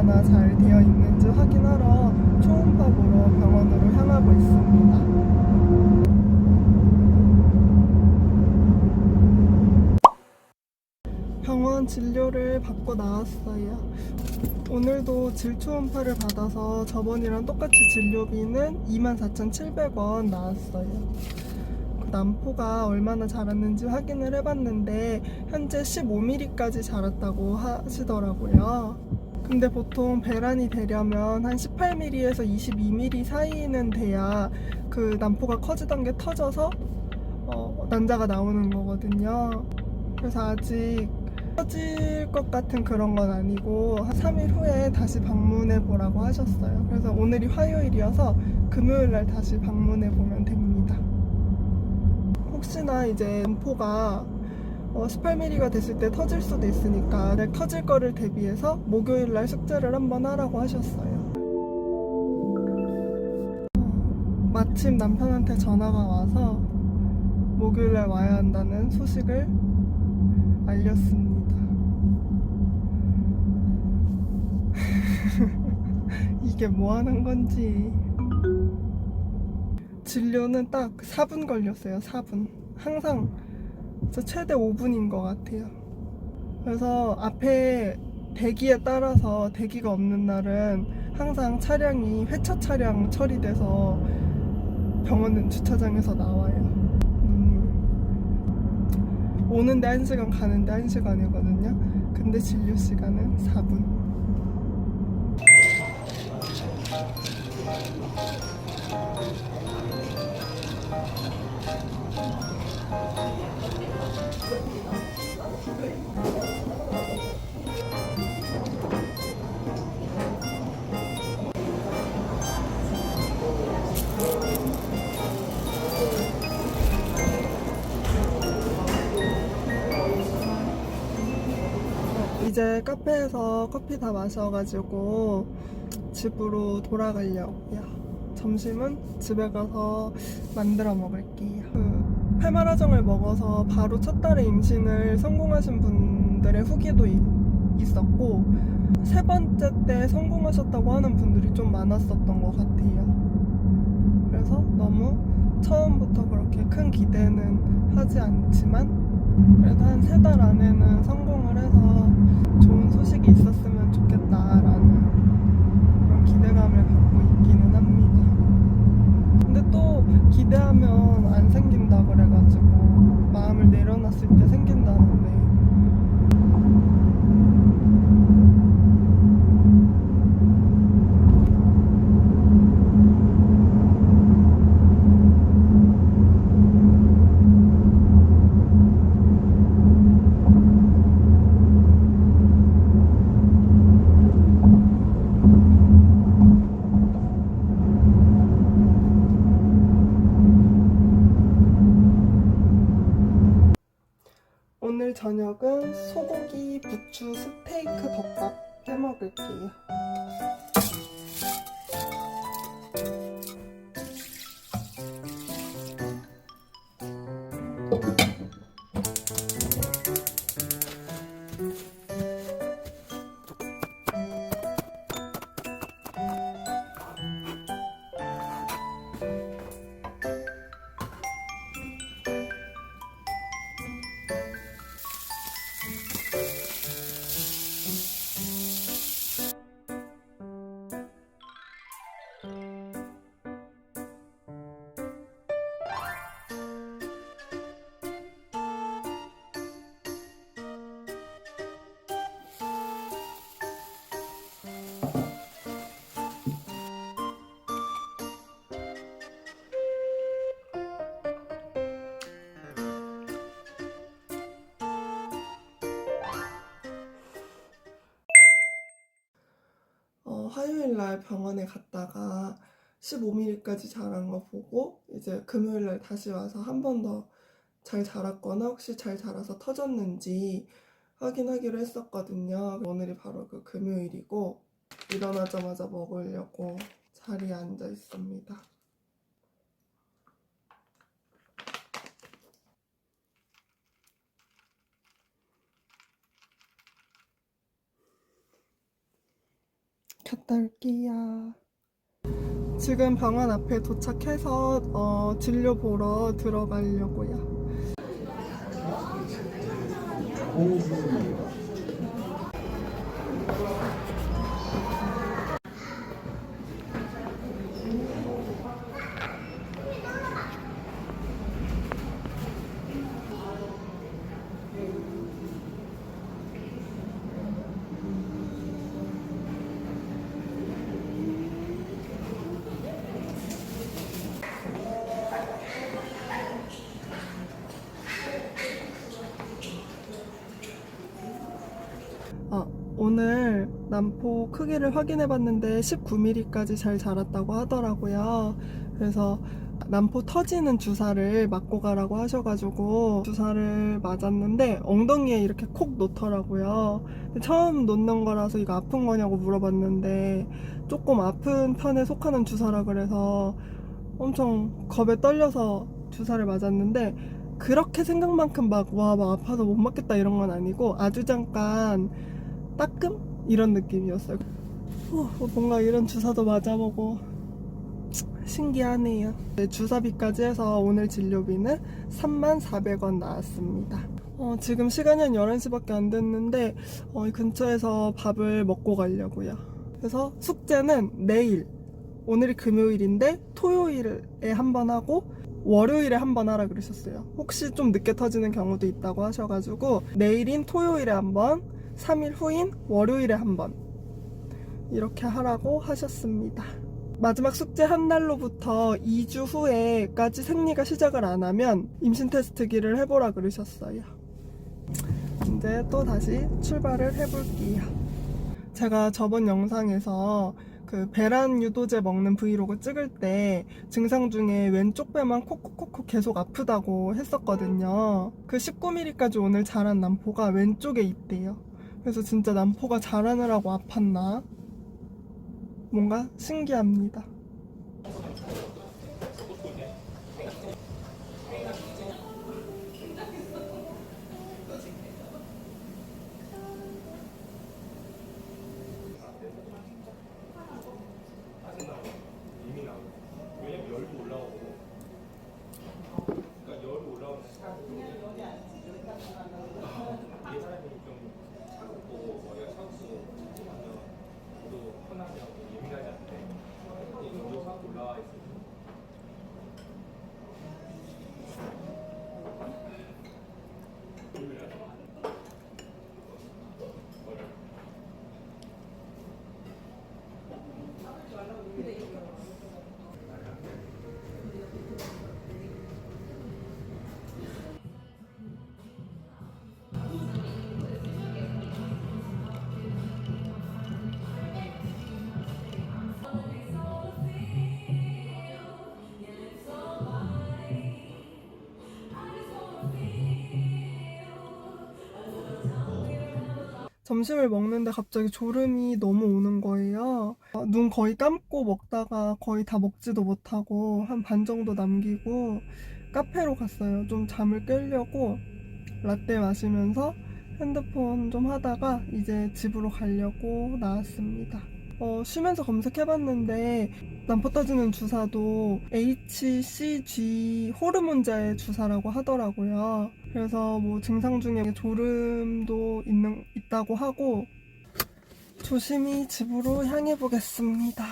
얼마나 잘 되어 있는지 확인하러 초음파 보러 병원으로 향하고 있습니다. 병원 진료를 받고 나왔어요. 오늘도 질초음파를 받아서 저번이랑 똑같이 진료비는 24,700원 나왔어요. 그 남포가 얼마나 자랐는지 확인을 해봤는데 현재 15mm까지 자랐다고 하시더라고요. 근데 보통 배란이 되려면 한 18mm에서 22mm 사이는 돼야 그 남포가 커지던 게 터져서 어, 난자가 나오는 거거든요. 그래서 아직 터질 것 같은 그런 건 아니고 한 3일 후에 다시 방문해 보라고 하셨어요. 그래서 오늘이 화요일이어서 금요일 날 다시 방문해 보면 됩니다. 혹시나 이제 음포가 18mm가 됐을 때 터질 수도 있으니까 내 터질 거를 대비해서 목요일 날 숙제를 한번 하라고 하셨어요. 어, 마침 남편한테 전화가 와서 목요일 날 와야 한다는 소식을 알렸습니다. 이게 뭐 하는 건지. 진료는 딱 4분 걸렸어요, 4분. 항상 최대 5분인 것 같아요. 그래서 앞에 대기에 따라서 대기가 없는 날은 항상 차량이 회차 차량 처리돼서 병원 주차장에서 나와요. 오는데 1시간 가는데 1시간이거든요. 근데 진료 시간은 4분. 이제 카페에서 커피 다 마셔가지고 집으로 돌아가려고요. 점심은 집에 가서 만들어 먹을게요. 그 페마라정을 먹어서 바로 첫 달에 임신을 성공하신 분들의 후기도 이- 있었고 세 번째 때 성공하셨다고 하는 분들이 좀 많았었던 것 같아요. 그래서 너무 처음부터 그렇게 큰 기대는 하지 않지만 그래도 한 세 달 안에는 성공을 해서 좋은 소식이 있었으면 좋겠다라는 그런 기대감을 갖고 있기는 합니다. 근데 또 기대하면 안 생긴다 그래가지고 마음을 내려놨을 때 생긴다는데 저녁은 소고기 부추 스테이크 덮밥 해 먹을게요. 어, 화요일 날 병원에 갔다가 15mm까지 자란 거 보고 이제 금요일 날 다시 와서 한 번 더 잘 자랐거나 혹시 잘 자라서 터졌는지 확인하기로 했었거든요. 오늘이 바로 그 금요일이고 일어나자마자 먹으려고 자리에 앉아 있습니다. 갔다 올게요. 지금 병원 앞에 도착해서 어, 진료 보러 들어가려고요. 남포 크기를 확인해 봤는데 19mm까지 잘 자랐다고 하더라고요. 그래서 남포 터지는 주사를 맞고 가라고 하셔가지고 주사를 맞았는데 엉덩이에 이렇게 콕 놓더라고요. 처음 놓는 거라서 이거 아픈 거냐고 물어봤는데 조금 아픈 편에 속하는 주사라 그래서 엄청 겁에 떨려서 주사를 맞았는데 그렇게 생각만큼 막 와막 아파서 못 맞겠다 이런 건 아니고 아주 잠깐 따끔 이런 느낌이었어요. 어, 뭔가 이런 주사도 맞아보고 신기하네요. 네, 주사비까지 해서 오늘 진료비는 34,400원 나왔습니다. 어, 지금 시간이 한 11시밖에 안 됐는데 어, 이 근처에서 밥을 먹고 가려고요. 그래서 숙제는 내일 오늘이 금요일인데 토요일에 한 번 하고 월요일에 한 번 하라 그러셨어요. 혹시 좀 늦게 터지는 경우도 있다고 하셔가지고 내일인 토요일에 한 번, 3일 후인 월요일에 한 번 이렇게 하라고 하셨습니다. 마지막 숙제 한 날로부터 2주 후에까지 생리가 시작을 안 하면 임신 테스트기를 해보라 그러셨어요. 이제 또 다시 출발을 해볼게요. 제가 저번 영상에서 그 배란 유도제 먹는 브이로그 찍을 때 증상 중에 왼쪽 배만 콕콕콕콕 계속 아프다고 했었거든요. 그 19mm까지 오늘 자란 남포가 왼쪽에 있대요. 그래서 진짜 남포가 자라느라고 아팠나? 뭔가 신기합니다. 점심을 먹는데 갑자기 졸음이 너무 오는 거예요. 어, 눈 거의 감고 먹다가 거의 다 먹지도 못하고 한 반 정도 남기고 카페로 갔어요. 좀 잠을 깨려고 라떼 마시면서 핸드폰 좀 하다가 이제 집으로 가려고 나왔습니다. 어, 쉬면서 검색해봤는데 남포 떠지는 주사도 HCG 호르몬자의 주사라고 하더라고요. 그래서 뭐 증상 중에 졸음도 있는, 있다고 하고 조심히 집으로 향해 보겠습니다.